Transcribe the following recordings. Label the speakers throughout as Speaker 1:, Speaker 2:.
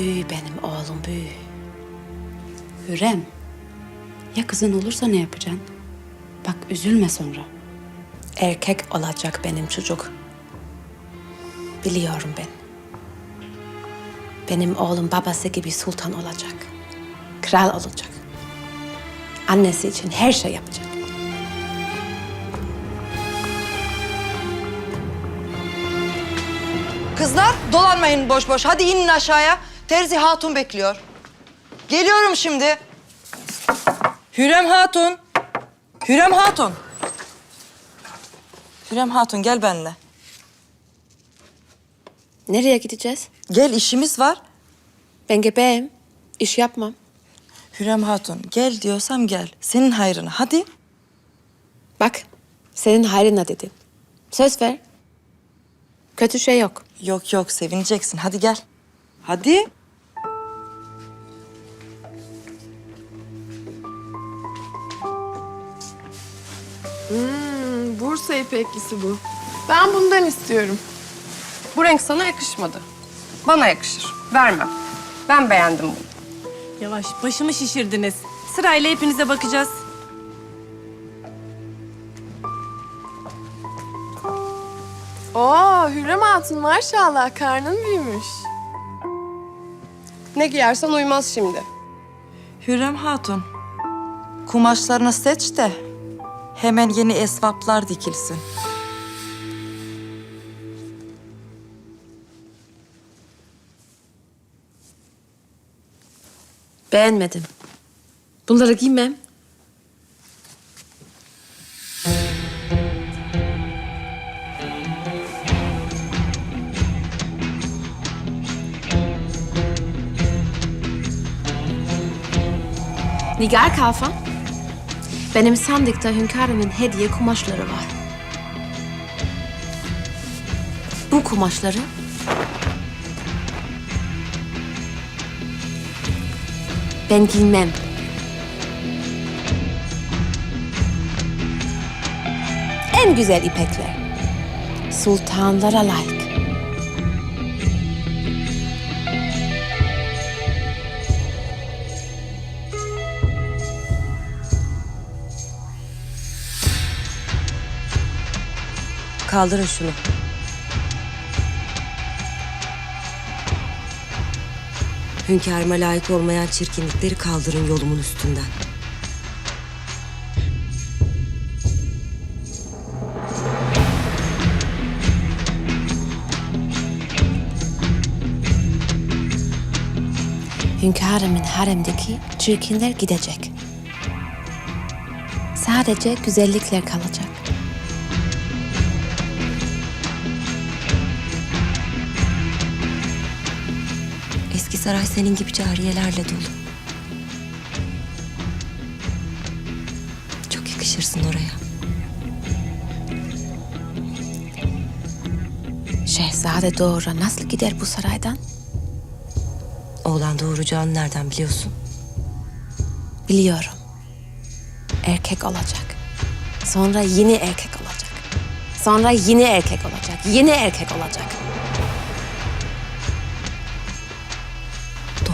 Speaker 1: büyü benim oğlum büyü. Hürrem. Ya kızın olursa ne yapacaksın? Bak üzülme sonra. Erkek olacak benim çocuk. Biliyorum ben. Benim oğlum babası gibi sultan olacak. Kral olacak. Annesi için her şey yapacak.
Speaker 2: Kızlar dolanmayın boş boş. Hadi inin aşağıya. Terzi Hatun bekliyor. Geliyorum şimdi. Hürrem Hatun. Hürrem Hatun. Hürrem Hatun gel benimle.
Speaker 1: Nereye gideceğiz?
Speaker 2: Gel işimiz var.
Speaker 1: Ben gebeyim. İş yapmam.
Speaker 2: Hürrem Hatun gel diyorsam gel. Senin hayrına hadi.
Speaker 1: Bak, senin hayrına dedim. Söz ver. Kötü şey yok.
Speaker 2: Yok yok sevineceksin hadi gel. Hadi.
Speaker 3: Bursa ipeklisi bu. Ben bundan istiyorum.
Speaker 4: Bu renk sana yakışmadı. Bana yakışır. Vermem. Ben beğendim bunu.
Speaker 5: Yavaş, başımı şişirdiniz. Sırayla hepinize bakacağız.
Speaker 3: Oo Hürrem Hatun maşallah karnın büyümüş.
Speaker 4: Ne giyersen uymaz şimdi.
Speaker 2: Hürrem Hatun. Kumaşlarını seç de hemen yeni esvaplar dikilsin.
Speaker 1: Beğenmedim. Bunları giymem. Nigar Kalfa. Benim sandıkta hünkârımın hediye kumaşları var. Bu kumaşları ben giymem. En güzel ipekler. Sultanlara layık.
Speaker 6: Kaldırın şunu. Hünkârıma layık olmayan çirkinlikleri kaldırın yolumun üstünden.
Speaker 1: Hünkârımın haremdeki çirkinler gidecek. Sadece güzellikler kalacak.
Speaker 6: Saray senin gibi cariyelerle dolu. Çok yakışırsın oraya.
Speaker 1: Şehzade doğru nasıl gider bu saraydan?
Speaker 6: Oğlan doğuracağını nereden biliyorsun?
Speaker 1: Biliyorum. Erkek olacak. Sonra yine erkek olacak. Sonra yine erkek olacak. Yine erkek olacak.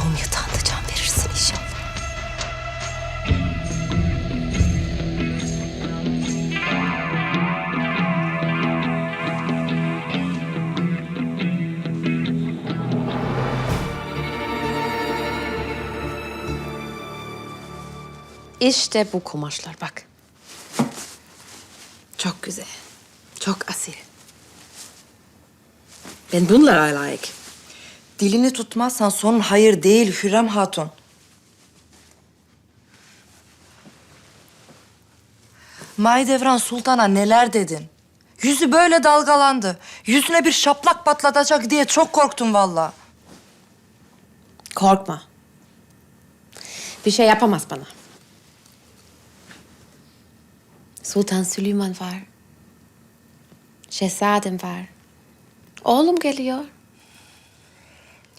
Speaker 6: Doğum yatağında can verirsin inşallah.
Speaker 1: İşte bu kumaşlar bak. Çok güzel. Çok asil. Ben bunlara layık.
Speaker 2: Dilini tutmazsan sonun hayır değil Hürrem Hatun. Mahidevran Sultan'a neler dedin? Yüzü böyle dalgalandı. Yüzüne bir şaplak patlatacak diye çok korktum vallahi.
Speaker 1: Korkma. Bir şey yapamaz bana. Sultan Süleyman var. Şehzadem var. Oğlum geliyor.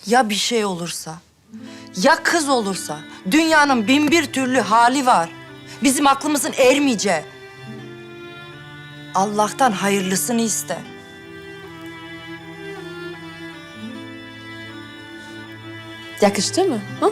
Speaker 2: Ya bir şey olursa? Ya kız olursa? Dünyanın bin bir türlü hali var. Bizim aklımızın ermeyeceği. Allah'tan hayırlısını iste.
Speaker 1: Yakıştı mı? Ha?